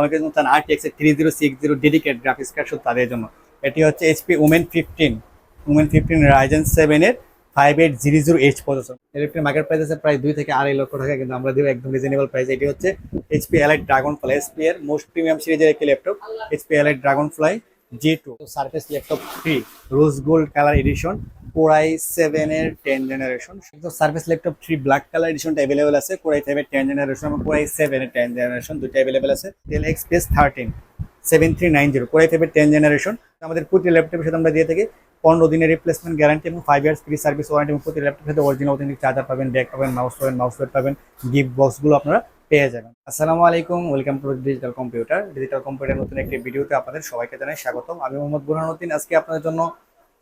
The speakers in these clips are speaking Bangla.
অনেকে চান R T three zero six zero dedicate graphics card শুধু তাদের জন্য। এটি হচ্ছে HP Omen fifteen Omen fifteen Ryzen সেভেনের five eight zero zero H processor electric market price আছে প্রায় দুই থেকে আড়াই লক্ষ টাকা, কিন্তু আমরা দেবো একদম রিজনেবল প্রাইস এটি হচ্ছে HP Elite Dragonfly SP এর মোস্ট প্রিমিয়াম সিরিজের একটি laptop HP Elite Dragonfly G two Surface laptop three rose gold colour edition Core i seven এর ten generation service laptop three black colour এডিশনটা available আছে, কোরাই ফাইভের টেন জেনারেশন এবং কোরাই সেভেন এর টেন জেনারেশন দুটো অ্যাভেলেবল আছে। Dell express thirteen seven three nine zero Core i ten generation আমাদের প্রতি ল্যাপটপের সাথে আমরা দিয়ে থাকি পনেরো দিনের রিপ্লেসমেন্ট গ্যারান্টি এবং five years free service warranty এবং প্রতি ল্যাপটপের সাথে অরিজিনাল অথেন্টিক চার্জার পাবেন ব্যাগ পাবেন মাউস পাবেন মাউস প্যাড পাবেন গিফট বক্সগুলো আপনারা পেয়ে যাবেন। আসসালামু আলাইকুম welcome to Digital Computer Digital Computer নতুন একটি ভিডিওতে আপনাদের সবাইকে জানাই স্বাগতম। আমি মোহাম্মদ বুরহানুদ্দিন। আজকে আপনাদের জন্য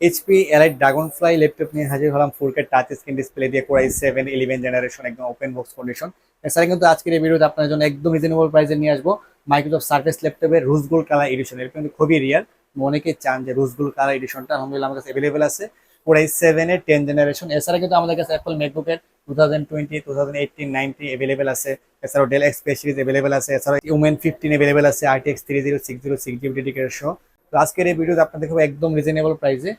HP Elite Dragonfly laptop নিয়ে হাজির হলাম full K touch screen display দিয়ে Core i seven eleven generation একদম ওপেন বক্স কন্ডিশন এছাড়া কিন্তু আজকের এই ভিডিওতে আপনাদের জন্য একদম রিজনেবল প্রাইসে নিয়ে আসব। মাইক্রোসফট সার্ফেস ল্যাপটপের রুজ গোল্ড কালার এডিশন এর কিন্তু খুবই রিয়ার অনেকে চান যে রুজ কালার এডিশনটা আলহামদুলিল্লাহ আমার কাছে অ্যাভেলেবেল আছে। কোরাই সেভেন টেন জেনারেশন এছাড়া কিন্তু আমাদের কাছে Apple ম্যাকবুকের two thousand twenty two thousand eighteen ninety available আছে। এছাড়াও ডেল এক্সপ্রেস সিরিজ অ্যাভেলেবেল আছে। এছাড়াও উমেন ফিফটিন অ্যাভেলেবেল আছে। RTX three zero six zero six GB dedicated সহ তো আজকের এই ভিডিওতে আপনাদের দেখব একদম রিজনেবল প্রাইসে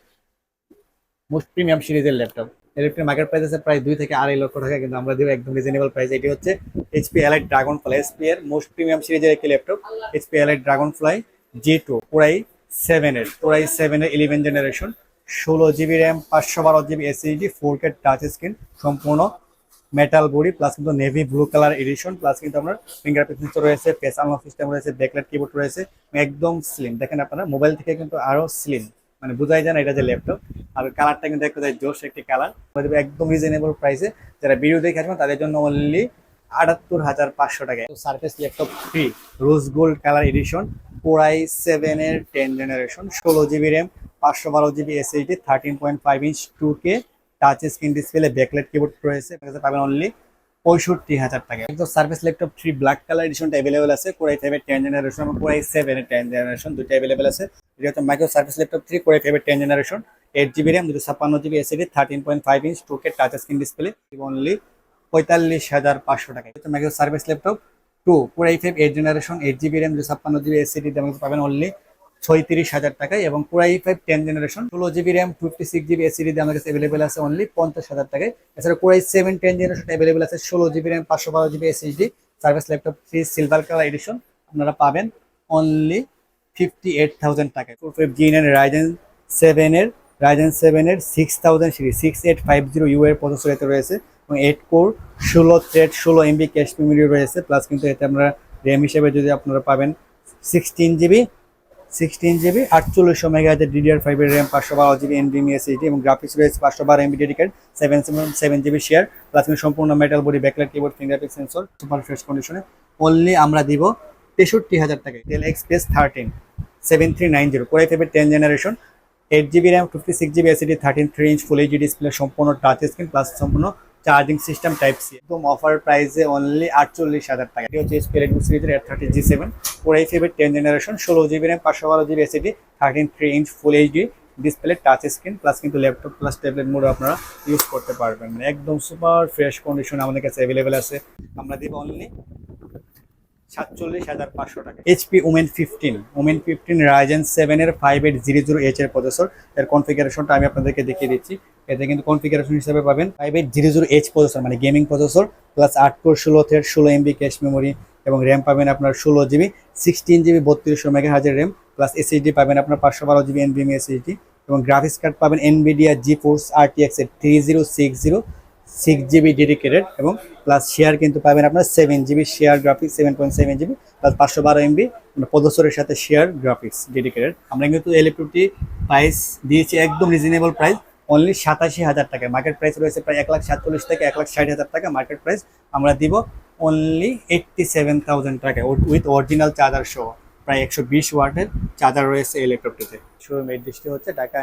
মোস্ট প্রিমিয়াম সিরিজের ল্যাপটপ ইলেকট্রিক মার্কেট প্রাইস আছে প্রায় দুই থেকে আড়াই লক্ষ টাকা, কিন্তু আমরা দেবো একদম রিজনেবল প্রাইস এটি হচ্ছে HP Elite Dragonfly SP এর মোস্ট প্রিমিয়াম সিরিজের একটি laptop HP Elite Dragonfly G two পুরাই সেভেন এর পুরাই সেভেন এর ইলেভেন জেনারেশন ষোলো জিবি র্যাম পাঁচশো বারো GB SSD four K touch screen সম্পূর্ণ মেটাল বডি প্লাস কিন্তু navy blue colour edition plus কিন্তু আপনার ফিঙ্গারপ্রিন্ট সেন্সর রয়েছে ফেস আনলক সিস্টেম রয়েছে ব্যাকলাইট কিবোর্ড রয়েছে, একদম স্লিম দেখেন আপনারা মোবাইল থেকে কিন্তু আরও স্লিম মানে বোঝাই যায় না এটা যে ল্যাপটপ আর কালারটা কিন্তু একটা জোশ একটি কালার একদম রিজনেবল প্রাইসে যারা ভিডিও দেখে আসবেন, তাদের জন্য অনলি আটাত্তর হাজার পাঁচশো টাকায়। Surface laptop free rose gold colour edition Core i seven এর টেন জেনারেশন ষোলো জিবি র্যাম পাঁচশো বারো GB SSD thirteen point five inch two K touch screen display backlight keyboard রয়েছে। পাবেন অনলি পঁয়ষট্টি হাজার টাকা একদম service laptop three black colour এডিশনটা available আছে। কোরাই ফাইভের টেন জেনারেশন এবং কোরাই সেভেনের টেন জেনারেশন দুটো অ্যাভেলেবেল আছে। এটা হচ্ছে micro service laptop three Core i ফাইভের ten generation eight GB RAM দুটো ছাপ্পান্ন GB SSD thirteen point five inch two K touch screen display only পঁয়তাল্লিশ হাজার পাঁচশো টাকা এটা micro service laptop two Core i five eight generation eight GB RAM দুটো ছাপ্পান্ন জিবি এসএডি দাম পাবেন অনলি ছয়ত্রিশ হাজার টাকায় এবং Core i five ten generation ষোলো GB RAM fifty six GB SSD আমার কাছে অ্যাভেলেবেল আছে অনলি পঞ্চাশ হাজার টাকায়। এছাড়া Core i seven ten generation available আছে, ষোলো জিবি র্যাম পাঁচশো বারো GB SSD service laptop three silver colour edition আপনারা পাবেন অনলি ফিফটি এইট থাউজেন্ড টাকায় six thousand six eight five zero U এর রয়েছে এবং এইট কোর ষোলো ষোলো এমবি ক্যাশ রয়েছে। প্লাস কিন্তু এতে আমরা র্যাম হিসেবে যদি আপনারা পাবেন সিক্সটিন জিবি সিক্সটিন জিবি আটচল্লিশশো মেগাহাজের ডিডিআর ফাইভের র্যাম পাঁচশো বারো জিবি এনভিএমি এসএসডি এবং গ্রাফিক্স রয়েছে পাঁচশো বারো MB dedicate seven seven seven GB share plus সম্পূর্ণ metal body backlight keyboard fingerprint sensor super fresh কন্ডিশনে অনলি আমরা দিব তেষট্টি হাজার টাকায় Dell express thirteen seven three nine zero Core i ফাইভের ten generation eight GB RAM fifty six GB SSD thirteen three inch full HD display সম্পূর্ণ টাচ স্ক্রিন প্লাস সম্পূর্ণ চার্জিং সিস্টেম টাইপ সি একদম অফার প্রাইসে অনলি আটচল্লিশ হাজার টাকা। এটি হচ্ছে এসপি সিরিজের F thirty G seven four এই ফাইভের টেন জেনারেশন ষোলো জিবি র্যাম পাঁচশো বারো GB SSD thirteen three inch full HD display touch screen plus কিন্তু ল্যাপটপ প্লাস ট্যাবলেট মোডে আপনারা ইউজ করতে পারবেন। একদম সুপার ফ্রেশ কন্ডিশন আমাদের কাছে অ্যাভেলেবেল আছে। আমরা দিব অনলি সাতচল্লিশ হাজার পাঁচশো টাকা। HP Omen fifteen Omen fifteen Ryzen সেভেনের five eight zero zero H এর প্রসেসর এর কনফিগারেশনটা আমি আপনাদেরকে দেখিয়ে দিচ্ছি। এতে কিন্তু কনফিগারেশন হিসেবে পাবেন five eight zero zero H processor মানে গেমিং প্রসেসর প্লাস আট কোর ষোলো থ্রেড ষোলো এমবি ক্যাশ মেমোরি এবং র্যাম পাবেন আপনার ষোলো জিবি সিক্সটিন জিবি বত্রিশশো মেগা হাজার র্যাম প্লাস এসএসডি পাবেন আপনার পাঁচশো বারো জিবি এনবিএমি এসএসডি এবং গ্রাফিক্স কার্ড পাবেন Nvidia GeForce R T এক্সের three zero six zero six GB dedicated এবং প্লাস শেয়ার কিন্তু পাবেন আপনার seven GB share graphics seven point seven GB plus পাঁচশো বারো এমবি পদসরের সাথে শেয়ার গ্রাফিক্স ডেডিকেটেড আমরা কিন্তু ল্যাপটপটি প্রাইস দিয়েছি একদম রিজনেবল প্রাইস অনলি সাতাশি হাজার টাকা মার্কেট প্রাইস রয়েছে প্রায় এক লাখ সাতচল্লিশ থেকে এক লাখ ষাট হাজার টাকা। মার্কেট প্রাইস আমরা দিব অনলি এইট্টি সেভেন থাউজেন্ড টাকা উইথ অরিজিনাল চার্জার সহ। প্রায় একশো বিশ ওয়াটের চার্জার রয়েছে এই ল্যাপটপটিতে শোরুম এড্রেসটি হচ্ছে Dhaka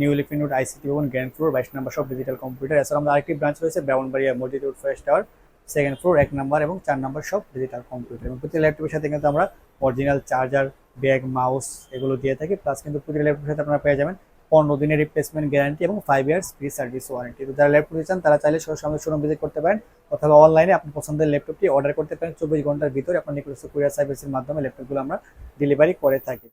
New Elephant Road ICT ভবন গ্র্যান্ড ফ্লোর বাইশ নম্বর সব ডিজিটাল কম্পিউটার এছাড়া আমাদের আরেকটি ব্রাঞ্চ রয়েছে ব্রাউনবাড়িয়া মসজিদ road first tower second floor এক নম্বর এবং চার নাম্বার সব ডিজিটাল কম্পিউটার এবং প্রতি ল্যাপটপের সাথে কিন্তু আমরা অরিজিনাল চার্জার ব্যাগ মাউস এগুলো দিয়ে থাকি। প্লাস কিন্তু প্রতি ল্যাপটপের সাথে আপনারা পেয়ে যাবেন পনেরো দিনের রিপ্লেসমেন্ট গ্যারান্টি এবং five years free service warranty তো যারা ল্যাপটপ চান, তারা চাইলে সরাসরি আমাদের শোরুম ভিজিট করতে পারেন অথবা অনলাইনে আপনার পছন্দের ল্যাপটপটি অর্ডার করতে পারেন। চব্বিশ ঘণ্টার ভিতরে আপনার নিকটস্থ কুরিয়ার সার্ভিসের মাধ্যমে ল্যাপটপগুলো আমরা ডেলিভারি করে থাকি।